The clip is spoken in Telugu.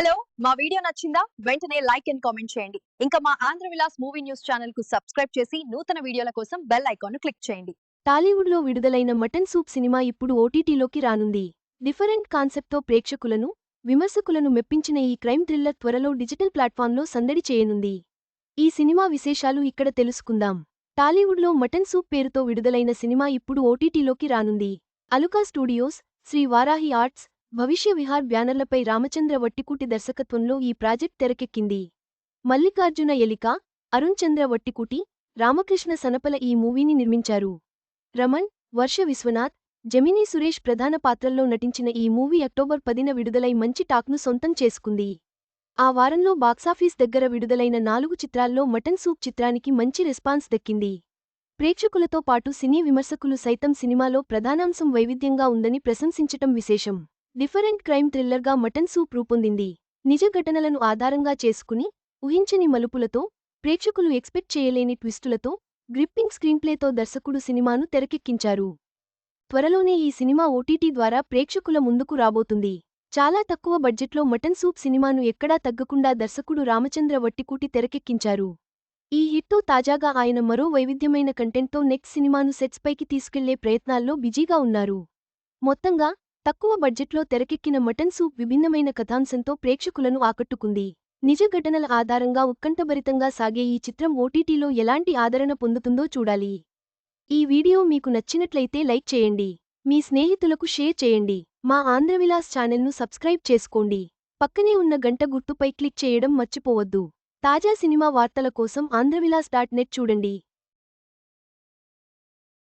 హలో మా వీడియో నచ్చిందా? వెంటనే లైక్ అండ్ కామెంట్ చేయండి. ఇంకా మా ఆంధ్ర విలాస్ మూవీ న్యూస్ ఛానల్కు సబ్స్క్రైబ్ చేసి నూతన వీడియోల కోసం బెల్ ఐకాన్ క్లిక్ చేయండి. టాలీవుడ్లో విడుదలైన మటన్ సూప్ సినిమా ఇప్పుడు ఓటీటీలోకి రానుంది. డిఫరెంట్ కాన్సెప్ట్తో ప్రేక్షకులను విమర్శకులను మెప్పించిన ఈ క్రైమ్ థ్రిల్లర్ త్వరలో డిజిటల్ ప్లాట్ఫామ్లో సందడి చేయనుంది. ఈ సినిమా విశేషాలు ఇక్కడ తెలుసుకుందాం. టాలీవుడ్లో మటన్ సూప్ పేరుతో విడుదలైన సినిమా ఇప్పుడు ఓటీటీలోకి రానుంది. అలుకా స్టూడియోస్ శ్రీ వారాహి ఆర్ట్స్ భవిష్య విహార్ బ్యానర్లపై రామచంద్ర వట్టికూటి దర్శకత్వంలో ఈ ప్రాజెక్ట్ తెరకెక్కింది. మల్లికార్జున ఎలిక అరుణ్ చంద్ర వట్టికూటి రామకృష్ణ సనపల ఈ మూవీని నిర్మించారు. రమణ్ వర్ష విశ్వనాథ్ జమినీ సురేష్ ప్రధాన పాత్రల్లో నటించిన ఈ మూవీ అక్టోబర్ పదిన విడుదలై మంచి టాక్ను సొంతం చేసుకుంది. ఆ వారంలో బాక్సాఫీస్ దగ్గర విడుదలైన నాలుగు చిత్రాల్లో మటన్ సూప్ చిత్రానికి మంచి రెస్పాన్స్ దక్కింది. ప్రేక్షకులతో పాటు సినీ విమర్శకులు సైతం సినిమాలో ప్రధానాంశం వైవిధ్యంగా ఉందని ప్రశంసించటం విశేషం. డిఫరెంట్ క్రైమ్ థ్రిల్లర్గా మటన్ సూప్ రూపొందింది. నిజ ఘటనలను ఆధారంగా చేసుకుని ఊహించని మలుపులతో ప్రేక్షకులు ఎక్స్పెక్ట్ చేయలేని ట్విస్టులతో గ్రిప్పింగ్ స్క్రీన్ప్లేతో దర్శకుడు సినిమాను తెరకెక్కించారు. త్వరలోనే ఈ సినిమా ఓటీటీ ద్వారా ప్రేక్షకుల ముందుకు రాబోతుంది. చాలా తక్కువ బడ్జెట్లో మటన్ సూప్ సినిమాను ఎక్కడా తగ్గకుండా దర్శకుడు రామచంద్ర వట్టికూటి తెరకెక్కించారు. ఈ హిట్తో తాజాగా ఆయన మరో వైవిధ్యమైన కంటెంట్తో నెక్స్ట్ సినిమాను సెట్స్పైకి తీసుకెళ్ళే ప్రయత్నాల్లో బిజీగా ఉన్నారు. మొత్తంగా తక్కువ బడ్జెట్లో తెరకెక్కిన మటన్ సూప్ విభిన్నమైన కథాంశంతో ప్రేక్షకులను ఆకట్టుకుంది. నిజ ఘటనల ఆధారంగా ఉత్కంఠభరితంగా సాగే ఈ చిత్రం ఓటీటీలో ఎలాంటి ఆదరణ పొందుతుందో చూడాలి. ఈ వీడియో మీకు నచ్చినట్లయితే లైక్ చేయండి. మీ స్నేహితులకు షేర్ చేయండి. మా ఆంధ్రవిలాస్ ఛానల్ను సబ్స్క్రైబ్ చేసుకోండి. పక్కనే ఉన్న గంట గుర్తుపై క్లిక్ చేయడం మర్చిపోవద్దు. తాజా సినిమా వార్తల కోసం ఆంధ్రవిలాస్ డాట్ నెట్ చూడండి.